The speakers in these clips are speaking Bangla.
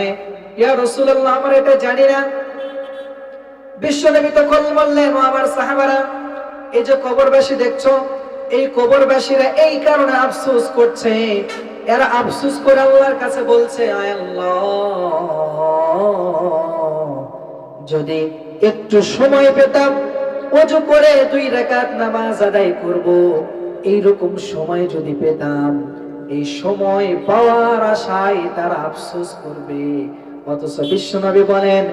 জীবনে ইয়া রাসূলুল্লাহ, আমরা এটা জানি না। বিশ্বনবী তখন বললেন আমার সাহাবারা, এই যে কবরবাসী দেখছ, এই কবরবাসীরা এই কারণে আফসোস করছে। এরা আফসোস করে আল্লাহর কাছে বলছে, আয় আল্লাহ, যদি একটু সময় পেতাম, অজু করে দুই রাকাত নামাজ আদায় করব। এইরকম সময় যদি পেতাম এই সময় পাওয়ার আশায় তারা আফসোস করবে। অথচ বিশ্বনবী বলেন,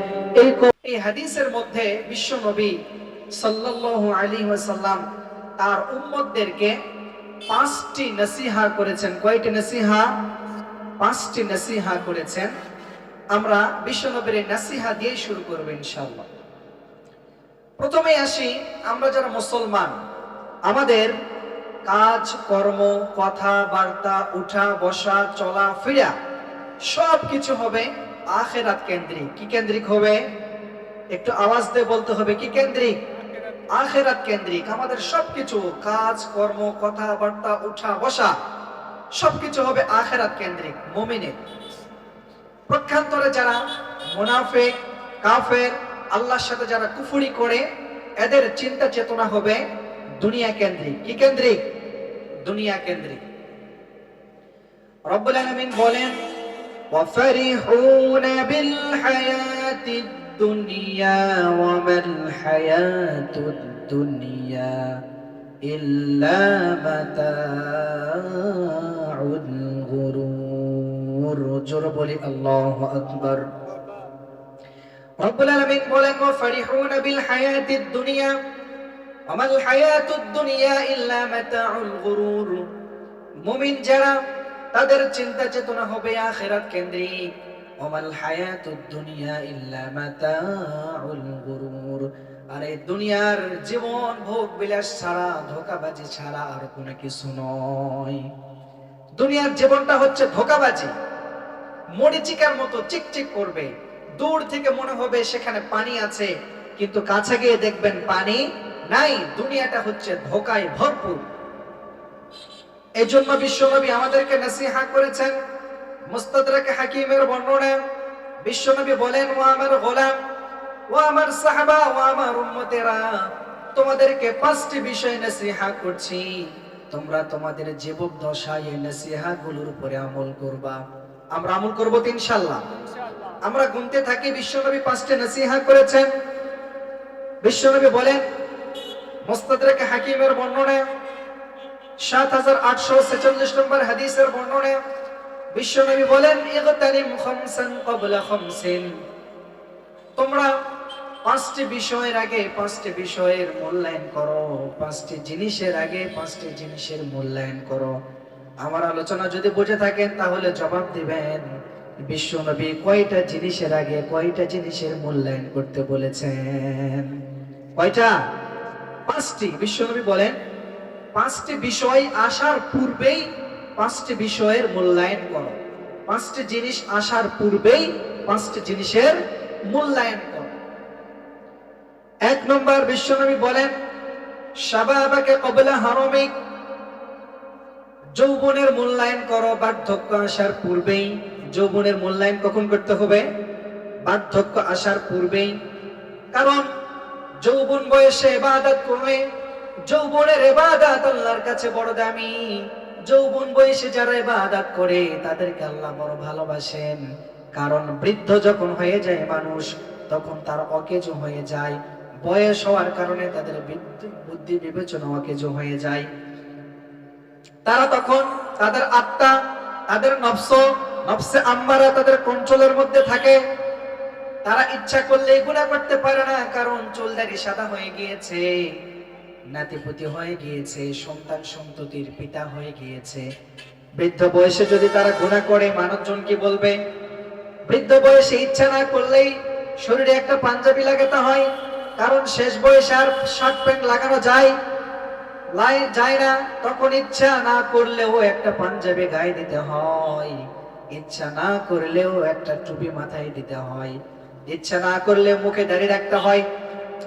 এই হাদিসের মধ্যে বিশ্বনবী সাল্লাল্লাহু ওয়াসাল্লাম তার পাঁচটি নসিহা করেছেন। কয়টি নসিহা? পাঁচটি নসিহা করেছেন। আমরা বিশ্বনবীর নাসিহা দিয়ে শুরু করব ইনশাআল্লাহ। প্রথমে আসি, আমরা যারা মুসলমান, আমাদের কাজ, কর্ম, কথা, বার্তা, উঠা, বসা, চলা, ফিরা সব কিছু হবে আখেরাত কেন্দ্রিক। কি কেন্দ্রিক হবে? একটু আওয়াজ দিয়ে বলতে হবে, কি কেন্দ্রিক? আখেরাত কেন্দ্রিক। আমাদের সবকিছু, কাজ, কর্ম কথাবার্তা উঠা, বসা, সবকিছু হবে আখেরাত কেন্দ্রিক, মুমিনের। প্রক্ষান্তরে যারা মুনাফিক, কাফের, আল্লাহর সাথে যারা কুফুরি করে, এদের চিন্তা চেতনা হবে দুনিয়া কেন্দ্রিক। কি কেন্দ্রিক? দুনিয়া কেন্দ্রিক রব্বুল আলামিন বলেন وفرحون بالحياة الدنيا وما الحياة الدنيا إلا متاع الغرور জোর বলি আল্লাহু আকবার রব্বুল আলামিন বলেন وفرحون بالحياة الدنيا আমাল হায়াতুদ দুনিয়া ইল্লা মাতাউল গুরুর। মুমিন যারা, তাদের চিন্তা চেতনা হবে আখিরাত কেন্দ্রিক। ওমাল হায়াতুদ দুনিয়া ইল্লা মাতাউল গুরুর। আর এই দুনিয়ার জীবন ভোগ বিলাস ছাড়া, ধোকাবাজি ছাড়া আর কোনো কিছু নয়। দুনিয়ার জীবনটা হচ্ছে ধোকাবাজি। মরিচিকার মতো চিকচিক করবে। দূর থেকে মনে হবে সেখানে পানি আছে, কিন্তু কাছে গিয়ে দেখবেন পানি নাই, দুনিয়াটা হচ্ছে ধোকায় ভরপুর। এই জন্য বিশ্বনবী আমাদেরকে নসিহা করেছেন, মুস্তাদরাকে হাকিমের বর্ণনা, বিশ্বনবী বলেন, ও আমার গোলাম, ও আমার সাহাবা, ও আমার উম্মতেরা, তোমাদেরকে পাঁচটি বিষয় নসিহা করছি। তোমরা তোমাদের জীবক দশায় এই নসিহা গুলোর উপরে আমল করবা। আমরা আমল করব তো ইনশাআল্লাহ। আমরা গুনতে থাকি, বিশ্বনবী পাঁচটি নসিহা করেছেন। বিশ্বনবী বলেন হাকিমের নম্বর হাদিসের বিশ্বনবী বলেন ইগতানিম খামসান ক্বাবলা খামসিন। তোমরা পাঁচটি বিষয়ের আগে পাঁচটি বিষয়ের মূল্যায়ন করো, পাঁচটি জিনিসের আগে পাঁচটি জিনিসের মূল্যায়ন করো। আমার আলোচনা যদি বুঝে থাকেন, তাহলে জবাব দিবেন, বিশ্বনবী কয়টা জিনিসের আগে কয়টা জিনিসের মূল্যায়ন করতে বলেছেন? কয়টা? পাঁচটি বিশ্বনবী বলেন, পাঁচটি বিষয় আসার পূর্বেই পাঁচটি বিষয়ের মূল্যায়ন করো। পাঁচটি জিনিস আসার পূর্বেই পাঁচটি জিনিসের মূল্যায়ন করো। এক নম্বর বিশ্বনবী বলেন, শাবাবাকে কবলা হারমিক যৌবনের মূল্যায়ন করো, বার্ধক্য আসার পূর্বেই। যৌবনের মূল্যায়ন কখন করতে হবে? বার্ধক্য আসার পূর্বেই। কারণ যৌবন বয়সে ইবাদত করলে, যৌবনের ইবাদত আল্লাহর কাছে বড় দামি। যৌবন বয়সে যারা ইবাদত করে, তাদেরকে আল্লাহ বড় ভালোবাসেন। কারণ বৃদ্ধ যখন হয়ে যায় মানুষ, তখন তার অকেজো হয়ে যায়। বয়স হওয়ার কারণে তাদের বুদ্ধি বিবেচনা অকেজো হয়ে যায়। তারা তখন তাদের আত্মা, তাদের নফস, নফসে আম্মারা তাদের কন্ট্রোলের মধ্যে থাকে। তারা ইচ্ছা করলে গুণা করতে পারে না, কারণ চুলদারি সাদা হয়ে গিয়েছে, নাতিপুতি হয়ে গিয়েছে, সন্তান সন্ততির পিতা হয়ে গিয়েছে। বৃদ্ধ বয়সে যদি তারা গুণা করে, মানুষজন কি বলবে? বৃদ্ধ বয়সে ইচ্ছা না করলেই শরীরে একটা পাঞ্জাবি লাগাতে হয়, কারণ শেষ বয়সে আর শার্ট প্যান্ট লাগানো যায়, লাই যায় না, তখন ইচ্ছা না করলেও একটা পাঞ্জাবি গায়ে দিতে হয়, ইচ্ছা না করলেও একটা টুপি মাথায় দিতে হয়। ইচ্ছা না করলে মুখে দাঁড়িয়ে রাখতে হয়।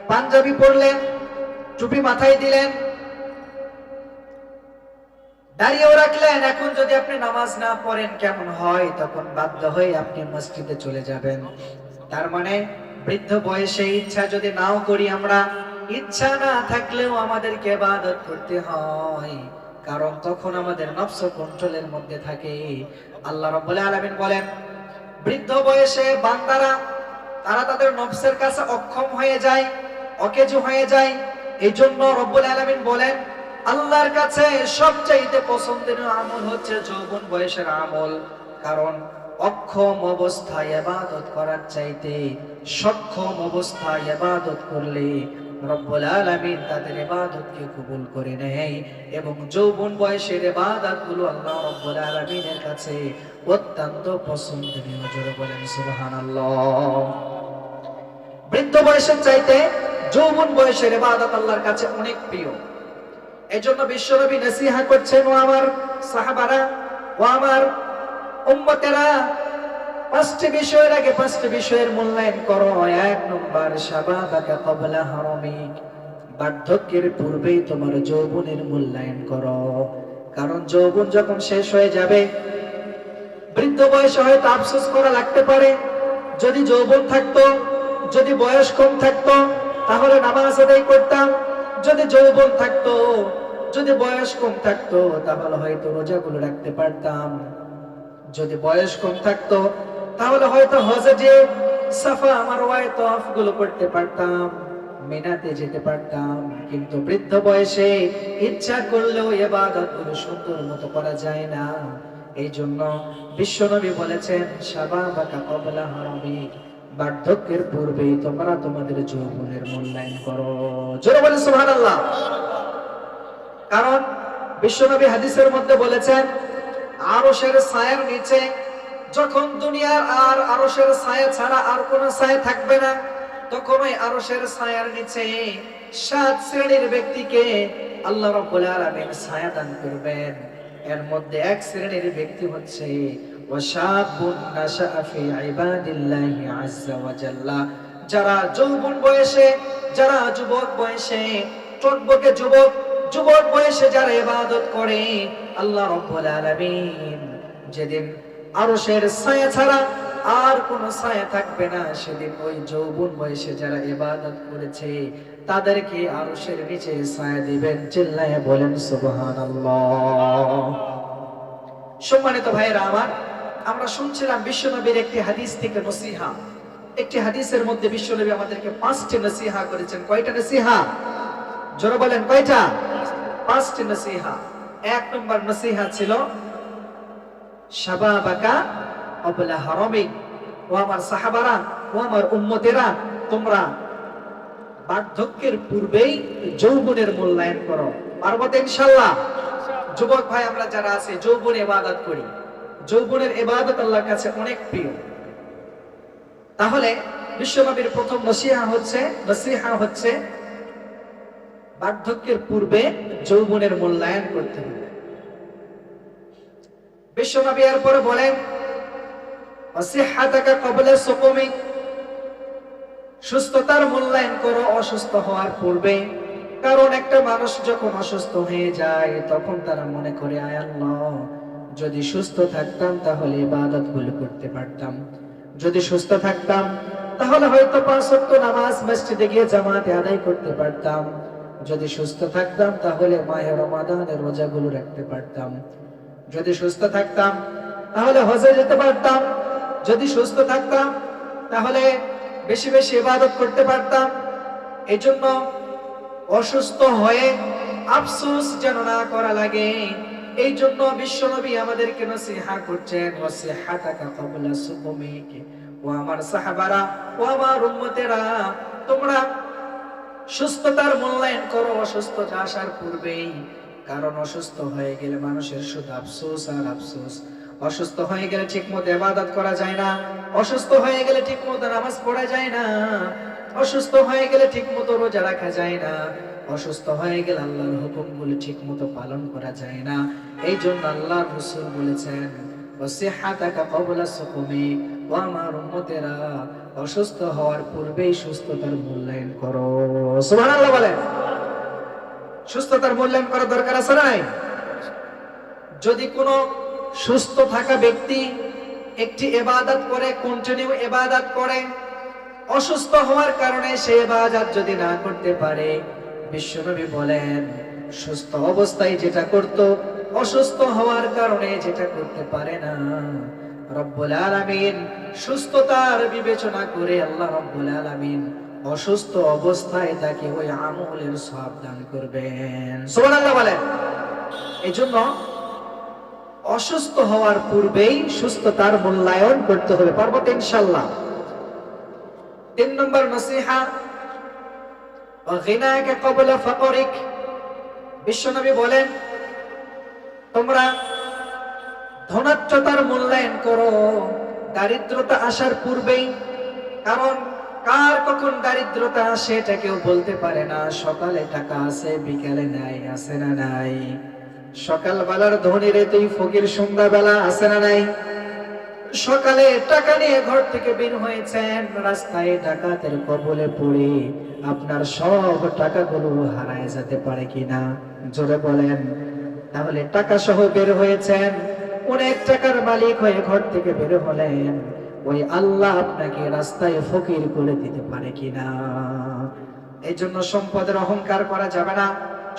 পাঞ্জাবি পরলেন টুপি মাথায় দিলেন। দাঁড়িয়েও রাখলেন। এখন যদি আপনি নামাজ না পড়েন, কেমন হয়? তখন বাধ্য হয়ে আপনি মসজিদে চলে যাবেন। তার মানে বৃদ্ধ বয়সে ইচ্ছা যদি নাও করি আমরা, ইচ্ছা না থাকলেও আমাদেরকে ইবাদত করতে হয়। কারণ তখন আমাদের নফস কন্ট্রোলের মধ্যে থাকে। আল্লাহ রাব্বুল আলামিন বলেন, বৃদ্ধ বয়সে বান্দারা তারা তাদের নফসের কাছে অক্ষম হয়ে যায়, অকেজু হয়ে যায়। এই জন্য রব্বুল আলমিন বলেন, আল্লাহর কাছে সবচাইতে পছন্দের আমল হচ্ছে যৌবন বয়সের আমল। কারণ অক্ষম অবস্থায় এবাদত করার চাইতে সক্ষম অবস্থায় এবাদত করলে রব্বুল আলামিন তাদের ইবাদতকে কবুল করে নেয় এবং যৌবন বয়সের ইবাদতগুলো আল্লাহ রব্বুল আলামিনের কাছে অত্যন্ত পছন্দনীয়। জোরে বলেন, সুবহানাল্লাহ। বৃদ্ধ বয়সের চাইতে যৌবন বয়সের ইবাদত আল্লাহর কাছে অনেক প্রিয়। এজন্য বিশ্বনবী নসিহা করছেন, ও আমার সাহাবারা, ও আমার উম্মতেরা পাঁচটি বিষয়ের আগে পাঁচটি বিষয়ের মূল্যায়ন করো। এক নম্বর, শাবাবাকা ক্বাবলা হারামিক। বার্ধক্যের পূর্বেই তোমার যৌবনের মূল্যায়ন করো। কারণ যৌবন যখন শেষ হয়ে যাবে, বৃদ্ধ বয়সে হয়তো আফসোস করা লাগতে পারে। যদি যৌবন থাকতো, যদি বয়স কম থাকতো, তাহলে নামাজ আদায় করতাম। যদি যৌবন থাকতো, যদি বয়স কম থাকতো, তাহলে হয়তো রোজাগুলো রাখতে পারতাম। যদি বয়স কম থাকতো তাহলে হয়তো হজে যে সাফা আমার ওয়াইতফগুলো করতে পারতাম, মিনাতে যেতে পারতাম, কিন্তু বৃদ্ধ বয়সে ইচ্ছা করলেও এবাদতগুলো সুন্দর মতো করা যায় না। এই জন্য বিশ্বনবী বলেছেন, সাবাবাকা কবলা হারামি, বার্ধক্যের পূর্বেই তোমরা তোমাদের যৌবনের মূল্যায়ন করো। বলে কারণ বিশ্বনবী হাদিসের মধ্যে বলেছেন, আরশের ছায়ার নিচে যখন দুনিয়ার আর আরশের ছায়া ছাড়া আর কোনো ছায়া থাকবে না, তখন ওই আরশের ছায়ার নিচে সাত শ্রেণির ব্যক্তিকে আল্লাহ রাব্বুল আলামিন ছায়া দান করবেন। এর মধ্যে এক শ্রেণির ব্যক্তি হচ্ছে, ওয়াশাবুন নাশাআ ফি ইবাদিল্লাহি আযজা ওয়া জাল্লা। যারা যৌবন বয়সে, যারা যুবক বয়সে টকবকে যুবক যুবক বয়সে যারা ইবাদত করে, আল্লাহ রাব্বুল আলামিন যেদিন আরশের ছায়া ছাড়া আর কোন ছায়া থাকবে না। সেদিন ওই যৌবন বয়সে যারা ইবাদত করেছে, তাদেরকে আরশের নিচে ছায়া দিবেন, চিল্লায় বলেন, সুবহানাল্লাহ। সম্মানিত ভাইয়েরা আমার, আমরা শুনছিলাম বিশ্বনবীর একটি হাদিস থেকে নসিহা। একটি হাদিসের মধ্যে বিশ্বনবী আমাদেরকে পাঁচটি নসিহা করেছেন। কয়টা নসিহা? জোরে বলেন, কয়টা? পাঁচটি নসিহা। এক নম্বর নসিহা ছিল শাবাবাকা অবলা হারামি ও আমার সাহাবারা, ও আমার উম্মতেরা, তোমরা বার্ধক্যের পূর্বেই যৌবনের মূল্যায়ন করো। ইনশাল্লাহ যুবক ভাই, আমরা যারা আছে ইবাদত করি। যৌবনের ইবাদত আল্লাহর কাছে অনেক প্রিয়। তাহলে বিশ্বনবীর প্রথম নসিহা হচ্ছে নসিহা হচ্ছে বার্ধক্যের পূর্বে যৌবনের মূল্যায়ন করতে হবে। বিশ্বনবী এরপরে বলেন কবলে সুকুমিক সুস্থতার মূল্যায়ন করো, অসুস্থ হওয়ার পূর্বে। কারণ একটা মানুষ যখন অসুস্থ হয়ে যায়, তখন তারা মনে করে আল্লাহ, যদি সুস্থ থাকতাম তাহলে ইবাদতগুলো করতে পারতাম। যদি সুস্থ থাকতাম, তাহলে হয়তো পাঁচ ওয়াক্ত নামাজ মসজিদে গিয়ে জামাতে আদায় করতে পারতাম। যদি সুস্থ থাকতাম, তাহলে মায়ের রমাদানের রোজাগুলো রাখতে পারতাম। যদি সুস্থ থাকতাম, তাহলে হজে যেতে পারতাম। যদি সুস্থ থাকতাম, তাহলে বেশি বেশি ইবাদত করতে পারতাম। এই জন্য অসুস্থ হয়ে আফসোস যেন না করা লাগে। এই জন্য বিশ্বনবী আমাদেরকে নসিহা করছেন, ওয়াসিহাতাকা ক্বাবলা সুকুমিক। ও আমার সাহাবারা, ও আমার উম্মতেরা, তোমরা সুস্থতার মূল্যায়ন করো, অসুস্থতা আসার পূর্বেই কারণ অসুস্থ হয়ে গেলে মানুষের শুধু আফসোস আর আফসোস। অসুস্থ হয়ে গেলে ঠিক মতো ইবাদত করা যায় না। অসুস্থ হয়ে গেলে ঠিক মতো নামাজ পড়া যায় না। অসুস্থ হয়ে গেলে ঠিক মতো রোজা রাখা যায় না। অসুস্থ হয়ে গেলে আল্লাহর হুকুমগুলো ঠিক মতো পালন করা যায় না। এই জন্য আল্লাহ রসুল বলেছেন অসুস্থ হওয়ার পূর্বেই সুস্থতার মূল্যায়ন করো। সুবহানাল্লাহ বলেন। সুস্থতার মূল্যায়ন করার দরকার আছে নাই? যদি কোনো সুস্থ থাকা ব্যক্তি একটি এবাদত করে কন্টিনিউ এবাদত করে, অসুস্থ হওয়ার কারণে সে এবাদত যদি না করতে পারে, বিশ্বনবী বলেন, সুস্থ অবস্থায় যেটা করত, অসুস্থ হওয়ার কারণে যেটা করতে পারে না। রব্বুল আলামিন সুস্থতার বিবেচনা করে আল্লাহ রব্বুল আলামিন অসুস্থ অবস্থায় তাকে ওই আমলের সব দান করবেন। সুবহানাল্লাহ বলেন। এই জন্য অসুস্থ হওয়ার পূর্বেই সুস্থতার মূল্যায়ন করতে হবে। পারব ইনশাল্লাহ তিন নম্বর নসিহা গিনাকে কবলা বিশ্বনবী বলেন, তোমরা ধনাত্মতার মূল্যায়ন করো। দারিদ্রতা আসার পূর্বেই, কারণ কার কখন দারিদ্রতা আসে এটা কেউ বলতে পারে না। সকালে টাকা আছে, বিকালে নাই, আছে না নাই? সকালবেলার ধনীর তুই ফকির সন্ধ্যাবেলা আছে না নাই? সকালে টাকা নিয়ে ঘর থেকে বের হয়েছেন, রাস্তায় ডাকাতের কবলে পড়ে আপনার সব টাকাগুলো হারায় যেতে পারে কিনা? জোরে বলেন। তাহলে টাকা সহ বের হয়েছেন, অনেক টাকার মালিক হয়ে ঘর থেকে বের হলেন। ওই আল্লাহ আপনাকে রাস্তায় ফকির করে দিতে পারে কিনা? এই জন্য সম্পদের অহংকার করা যাবে না,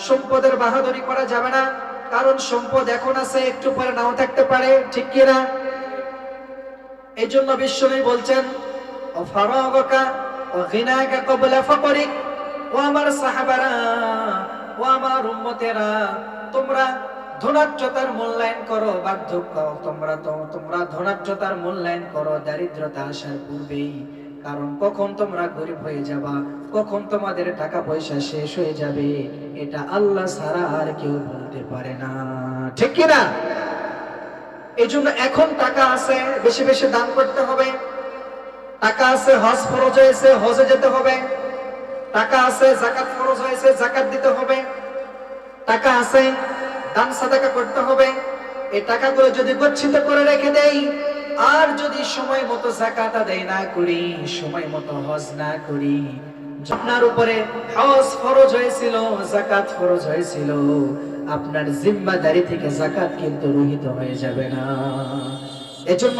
সম্পদের বাহাদুরি করা যাবে না, কারণ সম্পদ এখন আছে, একটু পরে নাও থাকতে পারে, ঠিক কিনা? এই জন্য বিশ্বনবী বলছেন, ও ও ও আমার সাহাবারা, ও আমার তোমরা ধনাঢ্যতার মূল্যায়ন করো, বার্ধক্য। তোমরা তো, তোমরা ধনাঢ্যতার মূল্যায়ন করো, দারিদ্রতা আসার পূর্বেই। কারণ কখন তোমরা গরিব হয়ে যাবা, কখন তোমাদের টাকা পয়সা শেষ হয়ে যাবে, এটা আল্লাহ ছাড়া আর কেউ বলতে পারে না। ঠিক কিনা? এই জন্য এখন টাকা আছে, বেশি বেশি দান করতে হবে। টাকা আছে, হজ ফরজ হয়েছে, হজে যেতে হবে। টাকা আছে, জাকাত ফরজ হয়েছে, জাকাত দিতে হবে। টাকা আছে দান সাদাকা করতে হবে। এই টাকাগুলো যদি গচ্ছিত করে রেখে দেই, আর যদি সময় মতো জাকাত আদায় না করি, সময় মতো হজ না করি, আপনার উপরে হজ ফরজ হয়েছিল জাকাত ফরজ হয়েছিল, আপনার জিম্মাদারি থেকে জাকাত কিন্তু রহিত হয়ে যাবে না। এজন্য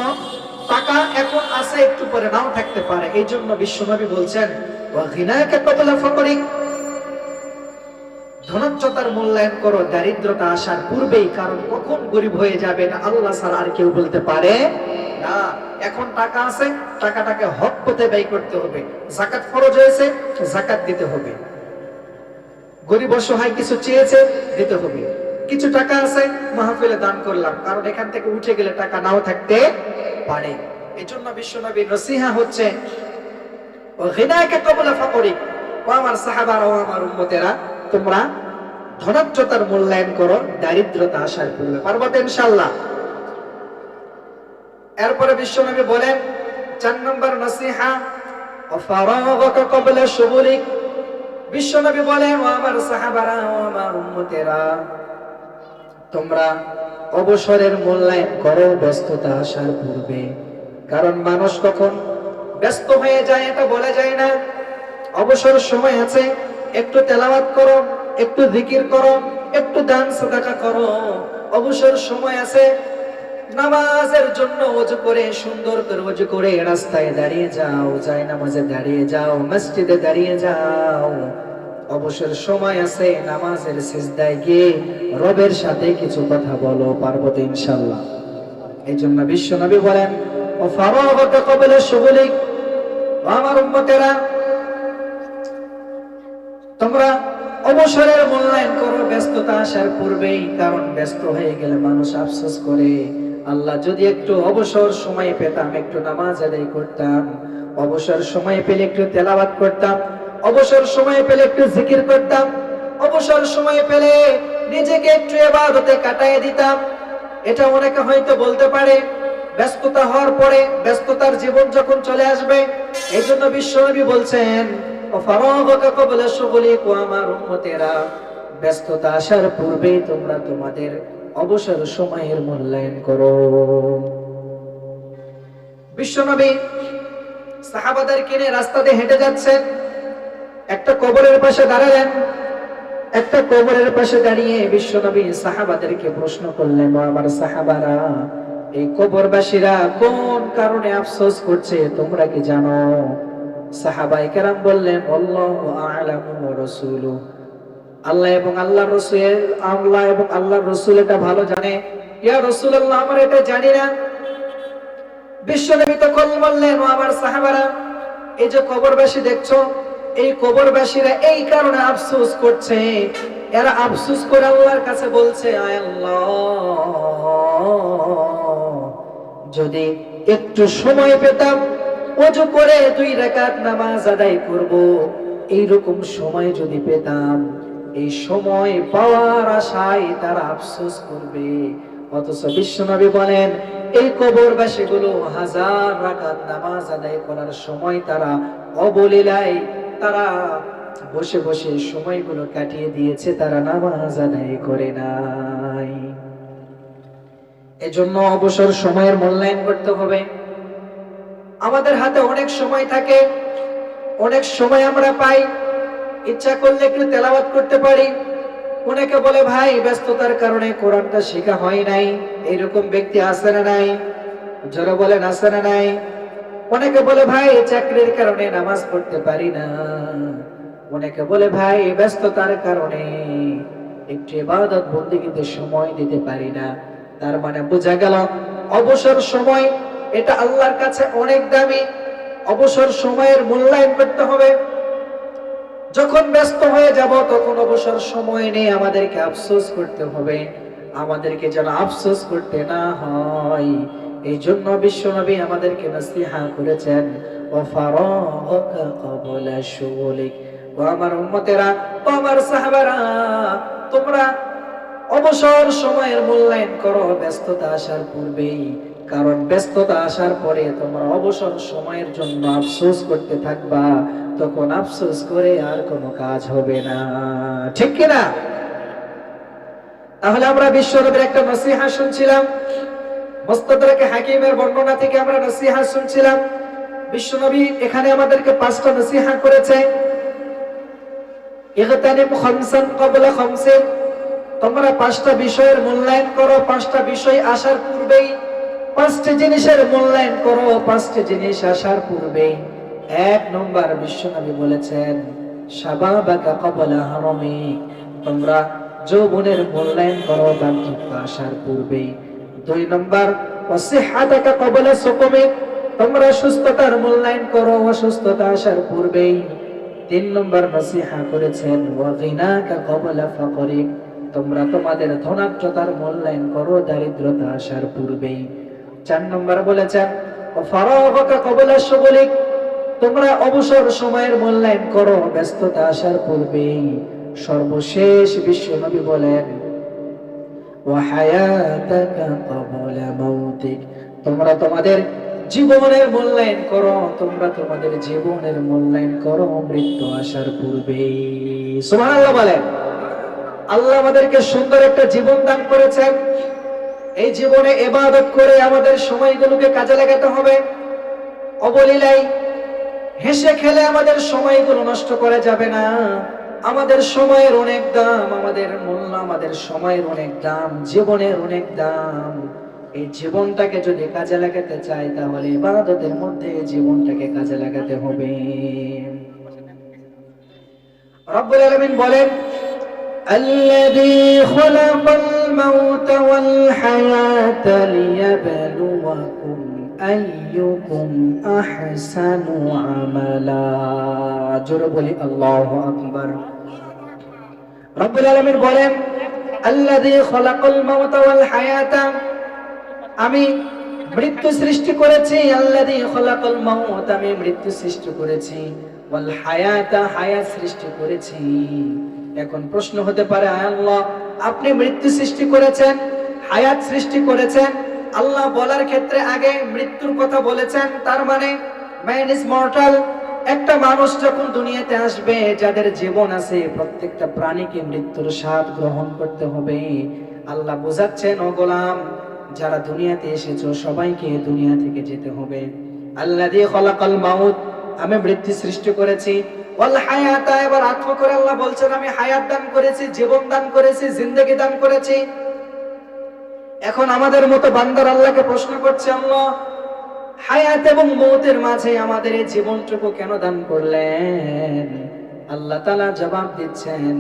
টাকা এখন আছে, একটু পরে নাও থাকতে পারে। এই জন্য বিশ্বনবী বলছেন, ওয়া গিনাকা ফাকরিক? ধনচ্যতার মূল্যায়ন করো, দারিদ্রতা আসার পূর্বেই, কারণ কখন গরিব হয়ে যাবে না আল্লাহ ছাড়া আর কেউ বলতে পারে না। এখন টাকা আছে, টাকাটাকে হক পথে ব্যয় করতে হবে। জাকাত ফরজ হয়েছে, জাকাত দিতে হবে। গরিব অসহায় কিছু চেয়েছে, দিতে হবে। কিছু টাকা আছে, মাহফিলে দান করলাম, কারণ এখান থেকে উঠে গেলে টাকা নাও থাকতে পারে। এই জন্য বিশ্বনবীর নসিহা হচ্ছে ও আমার সাহাবারা ও আমার উম্মতেরা তোমরা ধনাঢ্যতার মূল্যায়ন করো, দারিদ্রতা আসার পূর্বে পারব তো ইনশাল্লাহ এরপরে বিশ্বনবী বলেন, চার নম্বর নসিহা অবসরের মূল্যায়ন করো, ব্যস্ততা কারণ মানুষ কখন ব্যস্ত হয়ে যায় এটা বলা যায় না। অবসর সময় আছে একটু তেলাওয়াত করো, একটু জিকির করো, একটু দান সাদাকা করো। অবসর সময় আছে, নামাজের জন্য ওযু করে, সুন্দর করে ওযু করে রাস্তায় দাঁড়িয়ে যাও যায় নামাজে দাঁড়িয়ে যাও, মসজিদে দাঁড়িয়ে যাও। অবসর সময় আছে, নামাজের সিজদায় গিয়ে রবের সাথে কিছু কথা বলো পার্বত ইনশাল্লাহ। এই জন্য বিশ্ব নবী বলেন, ও ফারাগত কবলে শুগুলিক ও আমার উম্মতেরা তোমরা অবসরের মূল্যায়ন করো, ব্যস্ততা আসার পূর্বেই, কারণ ব্যস্ত হয়ে গেলে মানুষ আফসোস করে। আল্লাহ যদি একটু অবসর সময় পেতাম, একটু নামাজ আদায় করতাম, অবসর সময় পেলে একটু তেলাবাত করতাম, অবসর সময় পেলে একটু জিকির করতাম, অবসর সময় পেলে নিজেকে একটু এবাদতে কাটায় দিতাম। এটা অনেকে হয়তো বলতে পারে, ব্যস্ততা হওয়ার পরে ব্যস্ততার জীবন যখন চলে আসবে এই জন্য বিশ্বনবী বলছেন ব্যস্ততা আসার পূর্বেই তোমরা তোমাদের অবসর সময়ের মূল্যায়ন করো। বিশ্বনবী সাহাবাদেরকে নিয়ে রাস্তা দিয়ে হেঁটে যাচ্ছেন। একটা কবরের পাশে দাঁড়ালেন। একটা কবরের পাশে দাঁড়িয়ে বিশ্বনবী সাহাবাদেরকে প্রশ্ন করলেন আমার সাহাবারা, এই কবরবাসীরা কোন কারণে আফসোস করছে, তোমরা কি জানো? সাহাবাই কেরাম বললেন, আল্লাহু রাসূলু আল্লাহ এবং আল্লাহ রসুল আল্লাহ এবং আল্লাহ রসুল এটা ভালো জানে। ইয়া রাসূলুল্লাহ, আমরা এটা জানি না। বিশ্বনবী তখন বললেন ও আমার সাহাবারা, এই যে কবরবাসী দেখছ, এই কবরবাসীরা এই কারণে আফসোস করছে। এরা আফসোস করে আল্লাহর কাছে বলছে, আয় আল্লাহ, যদি একটু সময় পেতাম অজু করে দুই রাকাত নামাজ আদায় করব। এইরকম সময় যদি পেতাম, এই সময় পাওয়ার আশায় তারা আফসোস করবে। অথচ বিশ্বনবী বলেন, এই কবরবাসী গুলো হাজার রাকাত নামাজ আদায় করার সময় তারা অবলীলায় তারা বসে বসে সময়গুলো কাটিয়ে দিয়েছে, তারা নামাজ আদায় করে নাই। এজন্য অবসর সময়ের মূল্যায়ন করতে হবে। আমাদের হাতে অনেক সময় থাকে, অনেক সময় আমরা পাই, ইচ্ছা করলে একটু তেলাওয়াত করতে পারি। অনেকে বলে, ভাই, ব্যস্ততার কারণে কোরআনটা শেখা হয় নাই, এরকম ব্যক্তি আসে না নাই? যারা বলেন আছে না নাই? অনেকে বলে, ভাই, চাকরির কারণে নামাজ পড়তে পারি না। অনেকে বলে, ভাই, ব্যস্ততার কারণে একটু ইবাদত বন্দিগিতে সময় দিতে পারি না। তার মানে বোঝা গেল, অবসর সময় এটা আল্লাহর কাছে অনেক দামি। অবসর সময়ের মূল্যায়ন করতে হবে। যখন ব্যস্ত হয়ে যাব, তখন অবসর সময় নেই আমাদেরকে আফসোস করতে হবে। আমাদেরকে যেন আফসোস করতে না হয়। এই জন্য বিশ্বনবী আমাদেরকে নসিহা করেছেন ও আমার উম্মতেরা, ও আমার সাহাবারা, তোমরা অবসর সময়ের মূল্যায়ন করো, ব্যস্ততা আসার পূর্বেই কারণ ব্যস্ততা আসার পরে তোমরা অবসর সময়ের জন্য আফসোস করতে থাকবা, তখন আফসোস করে আর কোনো কাজ হবে না। ঠিক কিনা? তাহলে আমরা বিশ্বনবীর একটা নসিহা শুনছিলাম। মোস্তাদরাকে হাকিমের বর্ণনা থেকে আমরা নসিহা শুনছিলাম। বিশ্বনবী এখানে আমাদেরকে পাঁচটা নসিহা করেছে। তোমরা পাঁচটা বিষয়ের মূল্যায়ন করো, পাঁচটা বিষয় আসার পূর্বেই পাঁচটি জিনিসের মূল্যায়ন করো, পাঁচটি জিনিস আসার পূর্বে এক নম্বর বিশ্বনবী বলেছেন শাবাবাকা ক্বাবলা হারামিক তোমরা যৌবনের মূল্যায়ন করো বার্ধক্য আসার পূর্বেই দুই নম্বর অসিহাতাকা ক্বাবলা সুকুমিক তোমরা সুস্থতার মূল্যায়ন করো অসুস্থতা আসার পূর্বেই তিন নম্বর, নসিহা করেছেন, ওয়াগিনাকা ক্বাবলা ফাকরিক তোমরা তোমাদের ধনাঢ্যতার মূল্যায়ন করো দারিদ্রতা আসার পূর্বেই চার নম্বর বলেছেন তোমরা অবসর সময়ের মূল্যায়ন করো, ব্যস্ততা আসার পূর্বেই। সর্বশেষ বিশ্ব নবী বলেন তোমরা তোমাদের জীবনের মূল্যায়ন করো, তোমরা তোমাদের জীবনের মূল্যায়ন করো, মৃত্যু আসার পূর্বেই। সুবহানাল্লাহ বলেন, আল্লাহ আমাদেরকে সুন্দর একটা জীবন দান করেছেন। এই জীবনে এবাদত করে আমাদের সময়গুলোকে কাজে লাগাতে হবে। অবলীলাই, হেসে খেলে আমাদের সময়গুলো নষ্ট করা যাবে না। আমাদের সময়ের অনেক দাম, আমাদের মূল্য, আমাদের সময়ের অনেক দাম, জীবনের অনেক দাম। এই জীবনটাকে যদি কাজে লাগাতে চাই তাহলে ইবাদতের মধ্যে জীবনটাকে কাজে লাগাতে হবে। রব্বুল আলামিন বলেন الذي خلق الموت والحياة ليبلوكم أيكم أحسن عملا جربلي الله أكبر رب العالمين বলেন الذي خلق الموت والحياة আমি মৃত্যু সৃষ্টি করেছি আল্লাযী খলাকাল মাউত আমি মৃত্যু সৃষ্টি করেছি ওয়াল হায়াতা হায়াত সৃষ্টি করেছি এখন প্রশ্ন হতে পারে আল্লাহ, আপনি মৃত্যু সৃষ্টি করেছেন, হায়াত সৃষ্টি করেছেন, আল্লাহ বলার ক্ষেত্রে আগে মৃত্যুর কথা বলেছেন, তার মানে ম্যান ইজ মর্টাল একটা মানুষ যখন দুনিয়াতে আসবে, যাদের জীবন আছে, প্রত্যেকটা প্রাণীকে মৃত্যুর স্বাদ গ্রহণ করতে হবে। আল্লাহ বোঝাচ্ছেন, ও গোলাম, যারা দুনিয়াতে এসেছ, সবাইকে দুনিয়া থেকে যেতে হবে। আল্লাহ দিয়ে খলাকাল মাউত, আমি মৃত্যু সৃষ্টি করেছি আমি হায়াত দান করেছি, জীবন দান করেছি দান করেছি। এখন আমাদের মতো আল্লাহকে প্রশ্ন এবং মাঝে আমাদের এই জীবনটুকু কেন দান করলেন? আল্লাহ তাআলা জবাব দিচ্ছেন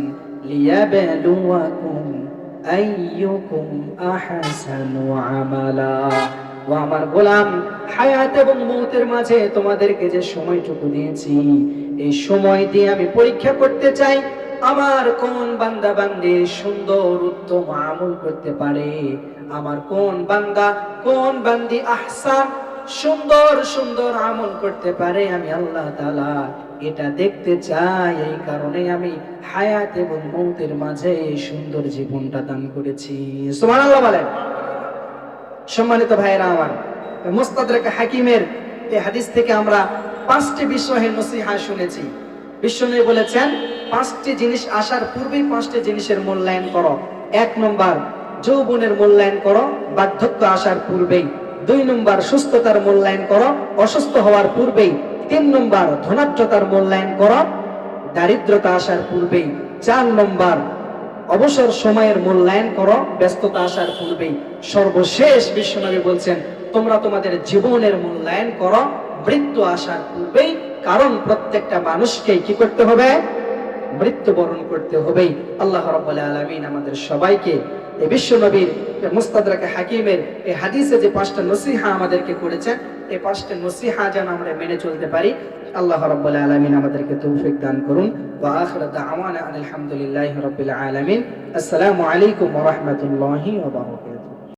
ও আমার গোলাম, হায়াত এবং মৌতের মাঝে তোমাদেরকে যে সময়টুকু দিয়েছি এই সময় দিয়ে আমি পরীক্ষা করতে চাই, আমার কোন বান্দা বান্দি সুন্দর, উত্তম আমল করতে পারে? আমার কোন বান্দা, কোন বান্দি আহসান সুন্দর সুন্দর আমল করতে পারে? আমি আল্লাহ তালা এটা দেখতে চাই। এই কারণে আমি হায়াত এবং মৌতের মাঝে এই সুন্দর জীবনটা দান করেছি। সুবহানাল্লাহ বলেন। সম্মানিত ভাইয়েরা আমার, মুস্তাদরাক হাকিমের হাদিস থেকে আমরা পাঁচটি বিষয়ের নসিহা শুনেছি। বিশ্বনবী বলেছেন, পাঁচটি জিনিস আসার পূর্বেই পাঁচটি জিনিসের মূল্যায়ন করো। এক নম্বর, যৌবনের মূল্যায়ন করো, বার্ধক্য আসার পূর্বেই। দুই নম্বর, সুস্থতার মূল্যায়ন করো, অসুস্থ হওয়ার পূর্বেই। তিন নম্বর, ধনাঢ্যতার মূল্যায়ন করো, দারিদ্রতা আসার পূর্বেই। চার নম্বর, অবসর সময়ের মূল্যায়ন করো, ব্যস্ততা আসার পূর্বেই। সর্বশেষ বিশ্বনবী বলছেন, তোমরা তোমাদের জীবনের মূল্যায়ন করো মৃত্যু আসার পূর্বেই কারণ প্রত্যেকটা মানুষকে কি করতে হবে? মৃত্যুবরণ করতে হবেই। আল্লাহ রাব্বুল আলামিন আমাদের সবাইকে এই বিশ্বনবীর মুস্তাদরাকে হাকিমের এই হাদিসে যে পাঁচটা নসিহা আমাদেরকে করেছেন, এই পাঁচটা নসিহা যেন আমরা মেনে চলতে পারি, আল্লাহ রাব্বুল আলামিন আমাদেরকে তৌফিক দান করুন। ওয়া আখির দাওয়ানা আলহামদুলিল্লাহি রাব্বিল আলামিন। আসসালামু আলাইকুম ওয়া